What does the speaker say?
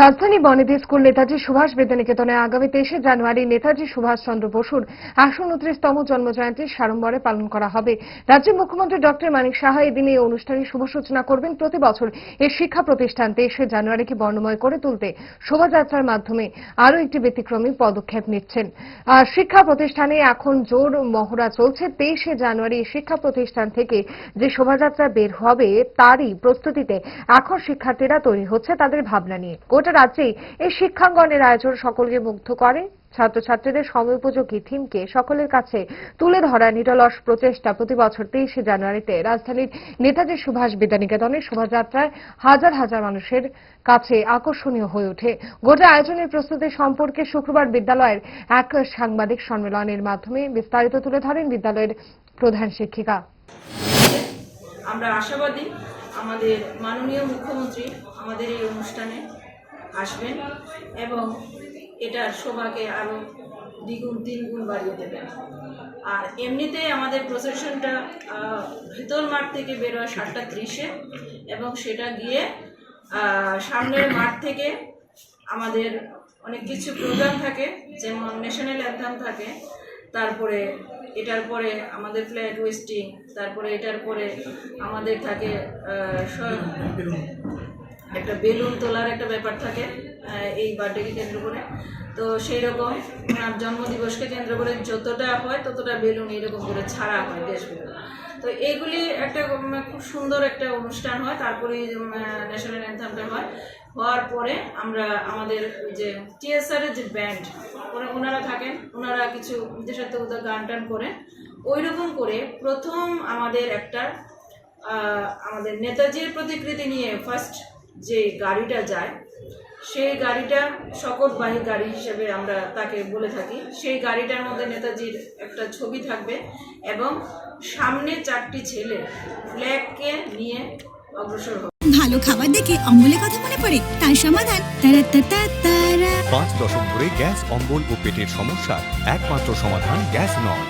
রাজধানী বনেদি স্কুল নেতাজি সুভাষ বিদ্যানিকেতনে আগামী তেইশে জানুয়ারি নেতাজি সুভাষ চন্দ্র বসুর একশো উনত্রিশতম জন্মজয়ন্তী সাড়ম্বরে পালন করা হবে। রাজ্যের মুখ্যমন্ত্রী ডক্টর মানিক সাহা এদিন এই অনুষ্ঠানের শুভ সূচনা করবেন। প্রতি বছর এই শিক্ষা প্রতিষ্ঠান তেইশে জানুয়ারিকে বর্ণময় করে তুলতে শোভাযাত্রার মাধ্যমে আরও একটি ব্যতিক্রমী পদক্ষেপ নিচ্ছেন। শিক্ষা প্রতিষ্ঠানে এখন জোর মহড়া চলছে। তেইশে জানুয়ারি শিক্ষা প্রতিষ্ঠান থেকে যে শোভাযাত্রা বের হবে, তারই প্রস্তুতিতে এখন শিক্ষার্থীরা তৈরি হচ্ছে তাদের ভাবনা নিয়ে। গোটা রাজ্যেই এই শিক্ষাঙ্গনের আয়োজন সকলকে মুগ্ধ করে। ছাত্রছাত্রীদের সময়োপযোগী থিমকে সকলের কাছে তুলে ধরা নিরলস প্রচেষ্টা প্রতি বছর তেইশে জানুয়ারিতে রাজধানীর নেতাজি সুভাষ বিদ্যানিকেতনের শোভাযাত্রায় হাজার হাজার মানুষের কাছে আকর্ষণীয় হয়ে ওঠে। গোটা আয়োজনের প্রস্তুতি সম্পর্কে শুক্রবার বিদ্যালয়ের এক সাংবাদিক সম্মেলনের মাধ্যমে বিস্তারিত তুলে ধরেন বিদ্যালয়ের প্রধান শিক্ষিকা। আমরা আশাবাদী আমাদের মাননীয় মুখ্যমন্ত্রী আমাদের এই অনুষ্ঠানে আসবেন এবং এটার শোভাকে আরও দ্বিগুণ, তিনগুণ বাড়িয়ে দেবেন। আর এমনিতেই আমাদের প্রসেশনটা ভিতর মাঠ থেকে বেরোয় সাতটা ত্রিশে এবং সেটা গিয়ে সামনের মাঠ থেকে আমাদের অনেক কিছু প্রোগ্রাম থাকে, যেমন ন্যাশনাল অ্যান্থাম থাকে, তারপরে এটার পরে আমাদের ফ্ল্যাগ ওয়েস্টিং তারপরে এটার পরে আমাদের থাকে একটা বেলুন তোলার একটা ব্যাপার থাকে এই বার্থডেকে কেন্দ্র করে। তো সেই রকম ওনার জন্মদিবসকে কেন্দ্র করে যতটা হয় ততটা বেলুন এরকম করে ছাড়া হয় দেশগুলো তো এইগুলি একটা খুব সুন্দর একটা অনুষ্ঠান হয়, তারপরে ন্যাশনাল অ্যান্থামটা হয়। হওয়ার পরে আমরা আমাদের যে টিএসআর এর যে ব্যান্ড ওনারা থাকেন, ওনারা কিছু দেশাত্মকতা গান টান করে ওই রকম করে প্রথম আমাদের একটা আমাদের নেতাজির প্রতিকৃতি নিয়ে ফার্স্ট যে গাড়িটা যায় সেই গাড়িটা শকটবাহী গাড়ি হিসেবে আমরা তাকে বলে থাকি। সেই গাড়িটার মধ্যে নেতাজির একটা ছবি থাকবে এবং সামনে চারটি ছেলে ফ্ল্যাগকে নিয়ে অগ্রসর হবে। ভালো খাবার দেখে অমলের কথা মনে পড়ে তার সমাধান। পাঁচ দশক ধরে গ্যাস অম্বল ও পেটের সমস্যার একমাত্র সমাধান গ্যাস নল